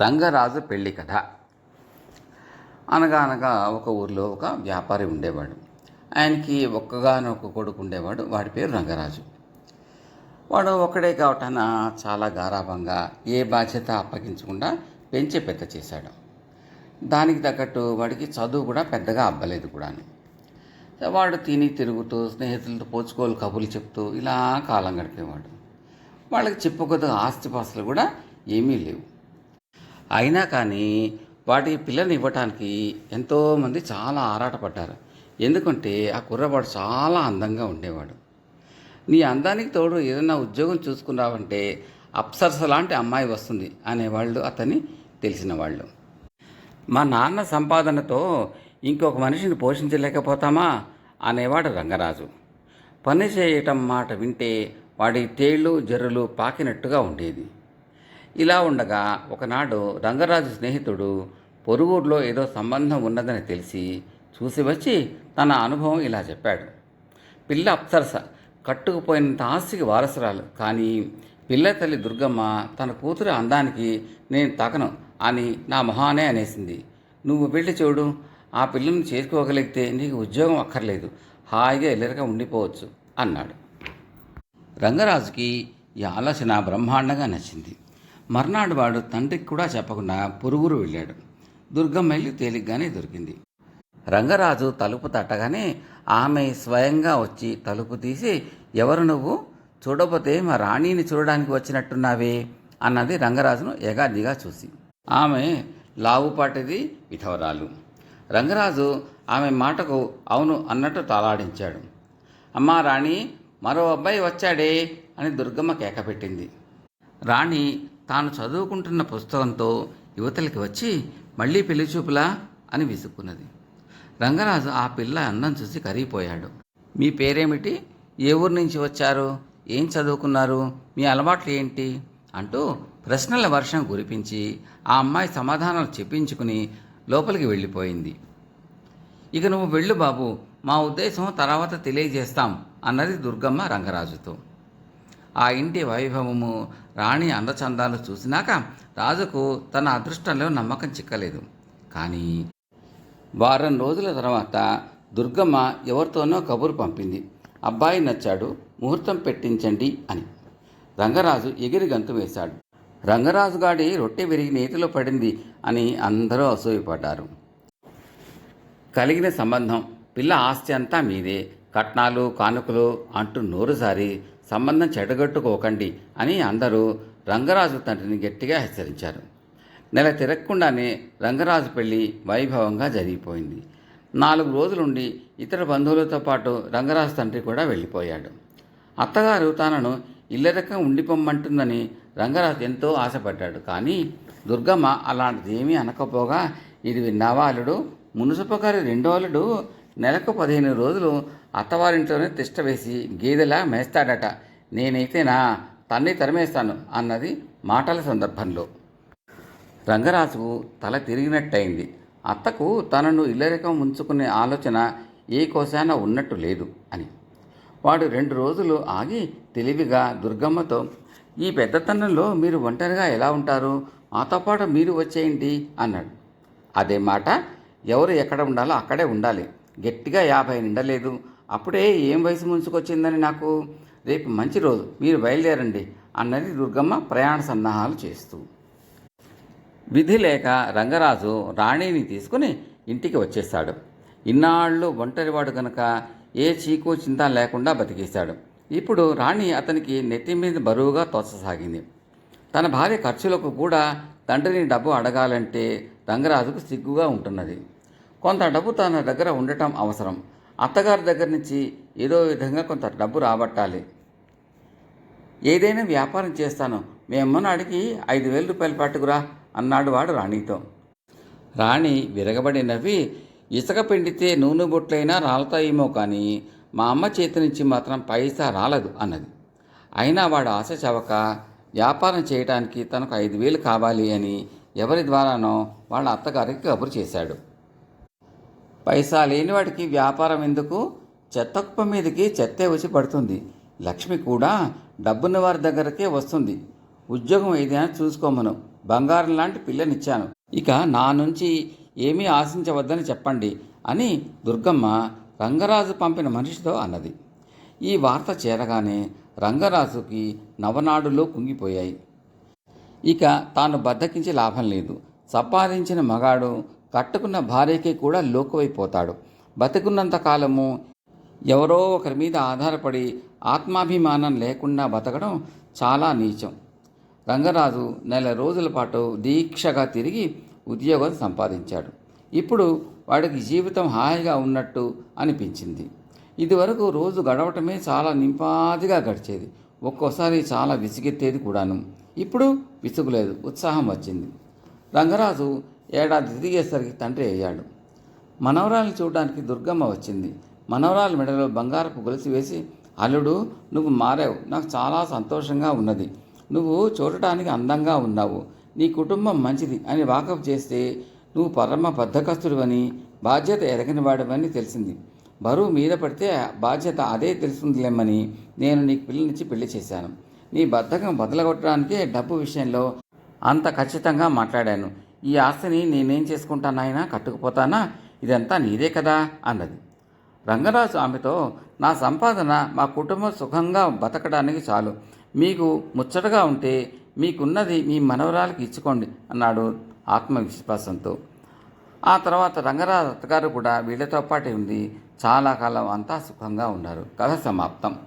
రంగరాజు పెళ్ళి కథ. అనగా అనగా ఒక ఊర్లో ఒక వ్యాపారి ఉండేవాడు. ఆయనకి ఒక్కగానొక్క కొడుకు ఉండేవాడు. వాడి పేరు రంగరాజు. వాడు ఒక్కడే కావటాన చాలా గారాభంగా ఏ బాధ్యత అప్పగించకుండా పెంచి పెద్ద చేశాడు. దానికి తగ్గట్టు వాడికి చదువు కూడా పెద్దగా అబ్బలేదు కూడాను. వాడు తిని తిరుగుతూ స్నేహితులతో పోచుకోలు కబుర్లు చెప్తూ ఇలా కాలం గడిపేవాడు. వాళ్ళకి చెప్పుకోదగ్గ ఆస్తిపాస్తులు కూడా ఏమీ లేవు. అయినా కానీ వాటి పిల్లని ఇవ్వటానికి ఎంతోమంది చాలా ఆరాటపడ్డారు. ఎందుకంటే ఆ కుర్రవాడు చాలా అందంగా ఉండేవాడు. నీ అందానికి తోడు ఏదైనా ఉద్యోగం చూసుకున్నావంటే అప్సరస లాంటి అమ్మాయి వస్తుంది అనేవాళ్ళు అతన్ని తెలిసిన వాళ్ళు. మా నాన్న సంపాదనతో ఇంకొక మనిషిని పోషించలేకపోతామా అనేవాడు రంగరాజు. పని చేయటం మాట వింటే వాడి తేళ్ళు జర్రులు పాకినట్టుగా ఉండేది. ఇలా ఉండగా ఒకనాడు రంగరాజు స్నేహితుడు పొరుగురులో ఏదో సంబంధం ఉన్నదని తెలిసి చూసి వచ్చి తన అనుభవం ఇలా చెప్పాడు. పిల్ల అప్సరస కట్టుకుపోయినంత ఆస్తికి వారసురాలు. కానీ పిల్ల తల్లి దుర్గమ్మ తన కూతురు అందానికి నేను తగను అని నా మొహానే అనేసింది. నువ్వు పెళ్ళి చూడు ఆ పిల్లని చేసుకోగలిగితే నీకు ఉద్యోగం అక్కర్లేదు. హాయిగా ఎల్లరిగా ఉండిపోవచ్చు అన్నాడు. రంగరాజుకి ఈ ఆలోచన బ్రహ్మాండంగా నచ్చింది. మర్నాడు వాడు తండ్రికి కూడా చెప్పకుండా పొరుగురు వెళ్ళాడు. దుర్గమ్మ వెళ్ళి తేలిగ్గానే దొరికింది. రంగరాజు తలుపు తట్టగానే ఆమె స్వయంగా వచ్చి తలుపు తీసి ఎవరు నువ్వు? చూడకపోతే మా రాణిని చూడడానికి వచ్చినట్టున్నావే? అన్నది రంగరాజును ఎగాదిగా చూసి. ఆమె లావుపాటిది విధవరాలు రంగరాజు ఆమె మాటకు అవును అన్నట్టు తలాడించాడు. అమ్మా రాణి మరో అబ్బాయి వచ్చాడే అని దుర్గమ్మ కేకపెట్టింది రాణి తాను చదువుకుంటున్న పుస్తకంతో యువతలకి వచ్చి మళ్ళీ పెళ్ళి చూపులా అని విసుక్కున్నది. రంగరాజు ఆ పిల్ల అన్నం చూసి కరిగిపోయాడు. మీ పేరేమిటి? ఏ ఊరు నుంచి వచ్చారు? ఏం చదువుకున్నారు? మీ అలవాట్లు ఏంటి? అంటూ ప్రశ్నల వర్షం కురిపించి ఆ అమ్మాయి సమాధానాలు చెప్పించుకుని లోపలికి వెళ్ళిపోయింది. ఇక నువ్వు వెళ్ళు బాబు. మా ఉద్దేశం తర్వాత తెలియజేస్తాం అన్నది దుర్గమ్మ రంగరాజుతో. ఆ ఇంటి వైభవము రాణి అందచందాలు చూసినాక రాజుకు తన అదృష్టంలో నమ్మకం చిక్కలేదు. కానీ వారం రోజుల తర్వాత దుర్గమ్మ ఎవరితోనో కబురు పంపింది. అబ్బాయి నచ్చాడు ముహూర్తం పెట్టించండి అని. రంగరాజు ఎగిరి గంతు వేశాడు. రంగరాజు గాడి రొట్టె విరిగి నేతిలో పడింది అని అందరూ అసూయపడ్డారు. కలిగిన సంబంధం పిల్ల ఆస్తి అంతా మీదే. కట్నాలు కానుకలు అంటూ నోరుసారి సంబంధం చెడగొట్టుకోకండి అని అందరూ రంగరాజు తండ్రిని గట్టిగా హెచ్చరించారు. నెల తిరగకుండానే రంగరాజు పెళ్ళి వైభవంగా జరిగిపోయింది. నాలుగు రోజులుండి ఇతర బంధువులతో పాటు రంగరాజు తండ్రి కూడా వెళ్ళిపోయాడు. అత్తగారు తనను ఇల్లరకం ఉండిపోమ్మంటుందని రంగరాజు ఎంతో ఆశపడ్డాడు. కానీ దుర్గమ్మ అలాంటిది ఏమీ అనకపోగా ఇది విన్నవాలుడు మునుసపగారి రెండో అల్లుడు నెలకు పదిహేను రోజులు అత్తవారింట్లోనే తిష్టవేసి గేదెలా మేస్తాడట. నేనైతే నా తన్ని తరిమేస్తాను అన్నది మాటల సందర్భంలో. రంగరాజుకు తల తిరిగినట్టయింది. అత్తకు తనను ఇల్లరికం ఉంచుకునే ఆలోచన ఏ కోశాన ఉన్నట్టు లేదు అని. వాడు రెండు రోజులు ఆగి తెలివిగా దుర్గమ్మతో ఈ పెద్దతనంలో మీరు ఒంటరిగా ఎలా ఉంటారు? మాతో పాటు మీరు వచ్చేయండి అన్నాడు. అదే మాట ఎవరు ఎక్కడ ఉండాలో అక్కడే ఉండాలి. గట్టిగా యాభై నిండలేదు. అప్పుడే ఏం వయసు ముంచుకొచ్చిందని నాకు? రేపు మంచి రోజు. మీరు బయలుదేరండి అన్నది దుర్గమ్మ ప్రయాణ సన్నాహాలు చేస్తూ. విధి లేక రంగరాజు రాణిని తీసుకుని ఇంటికి వచ్చేశాడు. ఇన్నాళ్ళు ఒంటరివాడు కనుక ఏ చీకు చింత లేకుండా బతికేశాడు. ఇప్పుడు రాణి అతనికి నెత్తి మీద బరువుగా తోచసాగింది. తన భార్య ఖర్చులకు కూడా తండ్రిని డబ్బు అడగాలంటే రంగరాజుకు సిగ్గుగా ఉంటున్నది. కొంత డబ్బు తన దగ్గర ఉండటం అవసరం. అత్తగారి దగ్గర నుంచి ఏదో విధంగా కొంత డబ్బు రాబట్టాలి. ఏదైనా వ్యాపారం చేస్తాను. మీ అడిగి ఐదు వేల రూపాయలు పట్టుకురా అన్నాడు వాడు రాణితో. రాణి విరగబడి నవ్వి ఇసుక పిండితే నూనె బొట్లైనా రాలతాయేమో కానీ మా అమ్మ చేతి నుంచి మాత్రం పైసా రాలదు అన్నది. అయినా వాడు ఆశ చవక వ్యాపారం చేయడానికి తనకు ఐదు వేలు కావాలి అని ఎవరి ద్వారానో వాళ్ళ అత్తగారికి కబురు చేశాడు. పైసా లేని వాడికి వ్యాపారం ఎందుకు? చెత్త కుప్ప మీదకి చెత్తే వచ్చి పడుతుంది. లక్ష్మి కూడా డబ్బున్న వారి దగ్గరకే వస్తుంది. ఉద్యోగం ఏదైనా చూసుకోమను. బంగారం లాంటి పిల్లనిచ్చాను. ఇక నా నుంచి ఏమీ ఆశించవద్దని చెప్పండి అని దుర్గమ్మ రంగరాజు పంపిన మనిషితో అన్నది. ఈ వార్త చేరగానే రంగరాజుకి నవనాడులో కుంగిపోయాయి. ఇక తాను బద్దకించి లాభం లేదు. సంపాదించిన మగాడు కట్టుకున్న భార్యకి కూడా లోకువైపోతాడు. బతికున్నంత కాలము ఎవరో ఒకరి మీద ఆధారపడి ఆత్మాభిమానం లేకుండా బతకడం చాలా నీచం. రంగరాజు నెల రోజుల పాటు దీక్షగా తిరిగి ఉద్యోగం సంపాదించాడు. ఇప్పుడు వాడికి జీవితం హాయిగా ఉన్నట్టు అనిపించింది. ఇదివరకు రోజు గడవటమే చాలా నింపాదిగా గడిచేది. ఒక్కోసారి చాలా విసిగెత్తేది కూడాను. ఇప్పుడు విసుగులేదు ఉత్సాహం వచ్చింది. రంగరాజు ఏడాది తిరిగేసరికి తండ్రి అయ్యాడు. మనవరాల్ని చూడడానికి దుర్గమ్మ వచ్చింది. మనవరాలు మెడలో బంగారపు గొలుసు వేసి అల్లుడు నువ్వు మారావు. నాకు చాలా సంతోషంగా ఉన్నది. నువ్వు చూడటానికి అందంగా ఉన్నావు. నీ కుటుంబం మంచిది అని వాకప్ చేస్తే నువ్వు పరమ బద్ధకస్తుడివని బాధ్యత ఎరగనివాడవని తెలిసింది. బరువు మీద పడితే బాధ్యత అదే తెలుస్తుందిలేమని నేను నీకు పిల్లనిచ్చి పెళ్ళి చేశాను. నీ బద్ధకం బదలగొట్టడానికే డబ్బు విషయంలో అంత ఖచ్చితంగా మాట్లాడాను. ఈ ఆస్తిని నేనేం చేసుకుంటానాయనా కట్టుకుపోతానా? ఇదంతా నీదే కదా? అన్నది. రంగరాజు ఆమెతో నా సంపాదన మా కుటుంబం సుఖంగా బతకడానికి చాలు. మీకు ముచ్చటగా ఉంటే మీకున్నది మీ మనవరాలకి ఇచ్చుకోండి అన్నాడు ఆత్మవిశ్వాసంతో. ఆ తర్వాత రంగరాజు అత్తగారు కూడా వీళ్ళతో పాటే ఉంది చాలా కాలం అంతా సుఖంగా ఉన్నారు. కథ సమాప్తం.